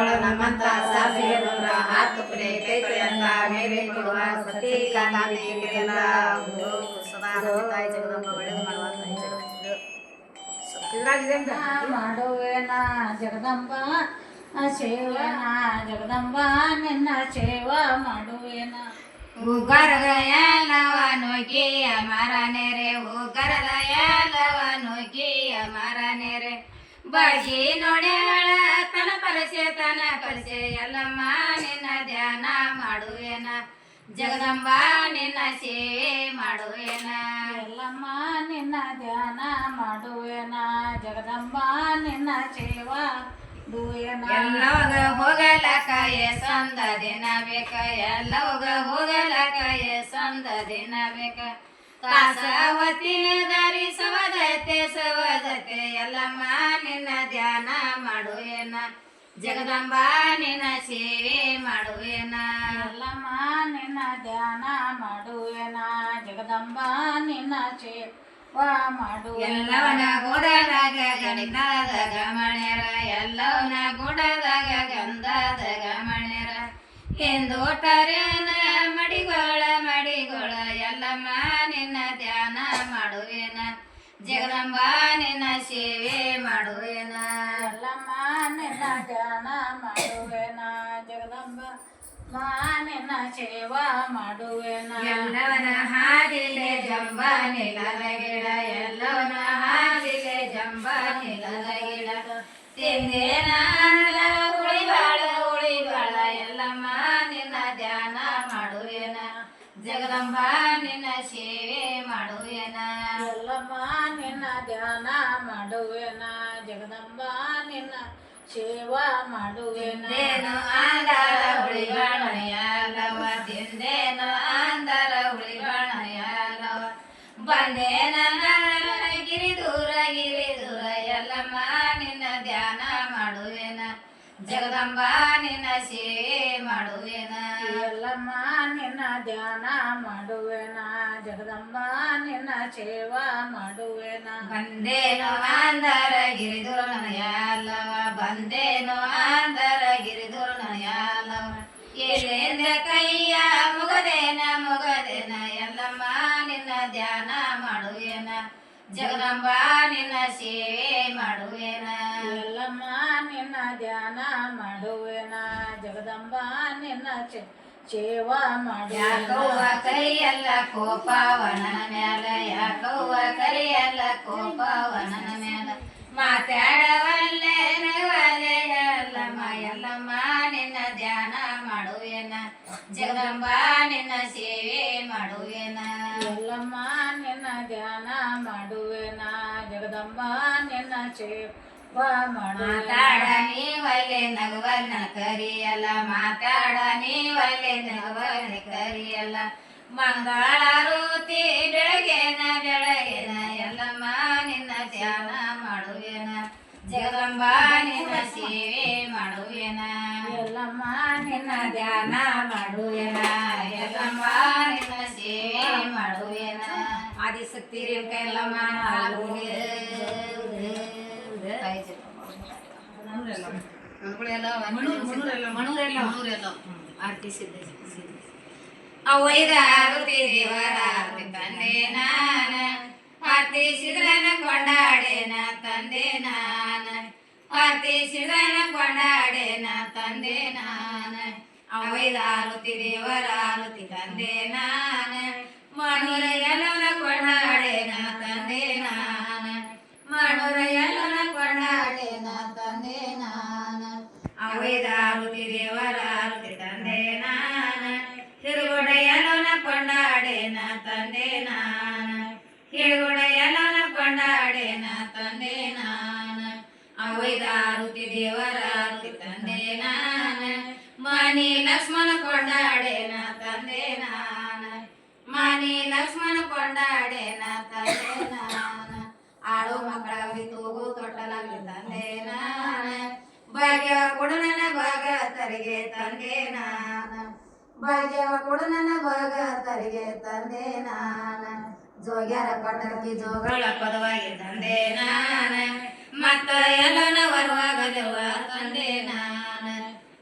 ಮಕ್ಕಳು ನಮ್ಮಂತ ಸಾಸಿಗೆ ಬಂದ್ರ ಹಾತು ಕುರಿ ಕೈ ತೊಳೆಯಂತ ಮೇಲೆ ಕೊಡುವ ಸತಿ ಕಾಂತಿಗೆಲ್ಲ ಗುರು ಸದಾ ಜಗದಂಬ ಸೇವನ ಜಗದಂಬ, ನಿನ್ನ ಸೇವ ಮಾಡುವೇನ? ಉಗರದ ಎಲ್ಲವ ನುಗ್ಗಿಯ ಮರನೆರೆ ಉಗರದ ಎಲ್ಲವ ನುಗ್ಗಿಯ ಮರನೆರೆ ಬಗಿ ನೋಡ್ಯಾಳ ತನ ಪರಿಸೆ ತನ ಪರಿಸೆ ಎಲ್ಲಮ್ಮ ನಿನ್ನ ಧ್ಯಾನ ಮಾಡುವೆನ. ಜಗದಂಬ ನಿನ್ನ ಸೇವೆ ಮಾಡುವೆನ. ಎಲ್ಲಮ್ಮ ನಿನ್ನ ಧ್ಯಾನ ಮಾಡುವೆನ. ಜಗದಂಬ ನಿನ್ನ ಸೇವ ಎಲ್ಲವಾಗ ಹೋಗಲ ಹೋಗಲಕ ಸಂದ ದಿನ ಬೇಕ. ಎಲ್ಲವಾಗ ಹೋಗಲಕ ಸಂದ ದಿನ ಬೇಕ. ಕಾಸಾವತಿನ ದಾರಿ ಸವದತೆ ಸವದತೆ ಎಲ್ಲಮ್ಮ ನಿನ್ನ ಧ್ಯಾನ ಮಾಡುವೇನ. ಜಗದಂಬ ನಿನ್ನ ಸೇವೆ ಮಾಡುವೇನ. ಎಲ್ಲಮ್ಮ ನಿನ್ನ ಧ್ಯಾನ ಮಾಡುವೆನ. ಜಗದಂಬ ನಿನ್ನ ಸೇವ ಮಾಡು ಎಲ್ಲವನ ಗುಡದಾಗ ಗಣಿತದ ಗಮಣ್ಯರ. ಎಲ್ಲವನ ಗುಡದಾಗ ಗಂಧದ ಗಮಣ್ಯರ. ಎಂದೋಟರೇನ ಧ್ಯಾನ ಮಾಡುವೇನ ಜಗದಂಬ ನಿನ್ನ ಸೇವೆ ಮಾಡುವೇನ. ಎಲ್ಲಮ್ಮ ನಿನ್ನ ಧ್ಯಾನ ಮಾಡುವೆನ ಜಗದಂಬ ನಿನ್ನ ಸೇವಾ ಮಾಡುವೆನ. ಎಲ್ಲವನ ಹಾದಿಲೆ ಜಂಬ ನಿಲದ ಗಿಡ ಎಲ್ಲವನ ಹಾದಿಲೆ ಜಂಬ ನಿಲದ ಗಿಡ. ತಿಂದೇನ ಎಲ್ಲಮ್ಮ ನಿನ್ನ ಧ್ಯಾನ ಮಾಡುವೆನ? ಜಗದಂಬ ನಿನ್ನ ಸೇವಾ ಮಾಡುವೆನ? ತಿಂದೇನು ಉಳಿಬಾಳಯಲ್ಲವ ತಿಂದೇನು ಆಂದರ ಜಗದಂಬ ನಿನ್ನ ಸೇವೆ ಮಾಡುವೆನ. ಎಲ್ಲಮ್ಮ ನಿನ್ನ ಧ್ಯಾನ ಮಾಡುವೆನ. ಜಗದಂಬ ನಿನ್ನ ಸೇವಾ ಮಾಡುವೆನ. ಬಂದೇನು ಆಂದರ ಗಿರಿದುರು ನನಯಲ್ಲವ ಬಂದೇನು ಆಂದರ ಗಿರಿದುರು ನನಯಲ್ಲವ ಎಲೆಂದ ಕೈಯ ಮುಗದೇನ ಮುಗದೇನ ಎಲ್ಲಮ್ಮ ನಿನ್ನ ಧ್ಯಾನ ಮಾಡುವೇನ. ಜಗದಂಬಾ ನಿನ್ನ ಸೇವೆ ಮಾಡುವೇನ. ಮಾಡುವೆನ ಜಗದಂಬ ನಿನ್ನ ಸೇವ ಮಾಡ ಯಾಕವ್ವ ಕರಿಯಲ್ಲ ಕೈಯಲ್ಲ ಕೋಪವನ ಮ್ಯಾಲ. ಯಾಕವ್ವ ಕೈಯಲ್ಲ ಕೋಪಾವನ ಮ್ಯಾಲ. ಮಾತಾಡವಲ್ಲೆ ನಗವಲ್ಲೆ ಎಲ್ಲಮ್ಮ ಎಲ್ಲಮ್ಮ ನಿನ್ನ ಧ್ಯಾನ ಮಾಡುವೆನ. ಜಗದಂಬ ನಿನ್ನ ಸೇವೆ ಮಾಡುವೆನ. ಎಲ್ಲಮ್ಮ ನಿನ್ನ ಧ್ಯಾನ ಮಾಡುವೆನ. ಜಗದಂಬ ನಿನ್ನ ಸೇವ ಮಾಡುವೆನ ಮಾತಾಡ ನೀವಲ್ಲೆ ನಗವಲ್ಲ ಕರಿಯಲ್ಲ. ಮಾತಾಡ ನೀವಲ್ಲೆ ನಗವಲ್ಲ ಕರಿಯಲ್ಲ. ರೂತಿ ಬೆಳಗ್ಗೆನ ಬೆಳಗ್ಗೆನ ಎಲ್ಲಮ್ಮ ನಿನ್ನ ಧ್ಯಾನ ಮಾಡುವೆನ. ಜಗದಂಬ ನಿನ್ನ ಸೇವೆ ಮಾಡುವೆನ. ಎಲ್ಲಮ್ಮ ನಿನ್ನ ಧ್ಯಾನ ಮಾಡುವೆನ. ಎಲ್ಲಮ್ಮ ನಿನ್ನ ಸೇವೆ ಮಾಡುವೆನ. ಆದಿಶಕ್ತಿ ರೇಖ ಎಲ್ಲಮ್ಮ ಅವೈದಾರುತಿ ದೇವರಾರುತಿ ತಂದೆ ನಾನ ಆರ್ತಿ ಸಿದ್ರನ ಕೊಂಡಾಡೇನ ತಂದೆ ನಾನ ಆರ್ತಿ ಸಿದ್ರನ ಕೊಂಡಾಡೇನ ತಂದೆ ನಾನ ಅವೈದಾರುತಿ ದೇವರಾರುತಿ ತಂದೆ ನಾನ ನಾನ. ಅವೈದಾರುತಿ ದೇವರಾರುತಿ ತಂದೆ ನಾನ. ಹಿರುಗುಡ ಎಲ್ಲನ ಕೊಂಡಾಡೇನ ತಂದೆ ನಾನ. ಹಿರುಗುಡ ಎಲ್ಲನ ಕೊಂಡಾಡೇನ ತಂದೆ ನಾನ. ಅವೈದಾರುತಿ ದೇವರಾರುತಿ ಲಕ್ಷ್ಮಣ ಕೊಂಡಾಡೇನ ತಂದೆ ನಾನ. ಮನಿ ಲಕ್ಷ್ಮಣ ಕೊಂಡಾಡೇನ ತಂದೆ ನಾನ. ಆಳು ಮಕ್ಕಳವಿ ತೂಗು ತೊಟ್ಟಲಾಗಿ ತಂದೇನ ಭಾಗ್ಯ ಕೊಡು ನನ್ನ ಭಾಗ ತರಿಗೆ ತಂದೇನ. ಭಾಗ್ಯವ ಕೊಡು ನನ್ನ ಭಾಗ ತರಿಗೆ ತಂದೇನ. ಜೋಗ್ಯಾರ ಕೊಟ್ಟಕ್ಕಿ ಜೋಗಳ ಪದವಾಗಿ ತಂದೇನ. ಮತ್ತ ಎಲ್ಲನ ವರವಾಗಲೆವ ತಂದೆ ನಾನ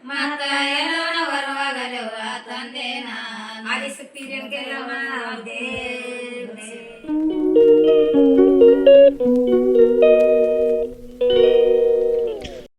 ಮತ್ತ ಎಲ್ಲೋನ ವರವಾಗಲೆವ ತಂದೆ ನಾನ ಆಲಿಸುತ್ತೀರಿ ಕೆಲವ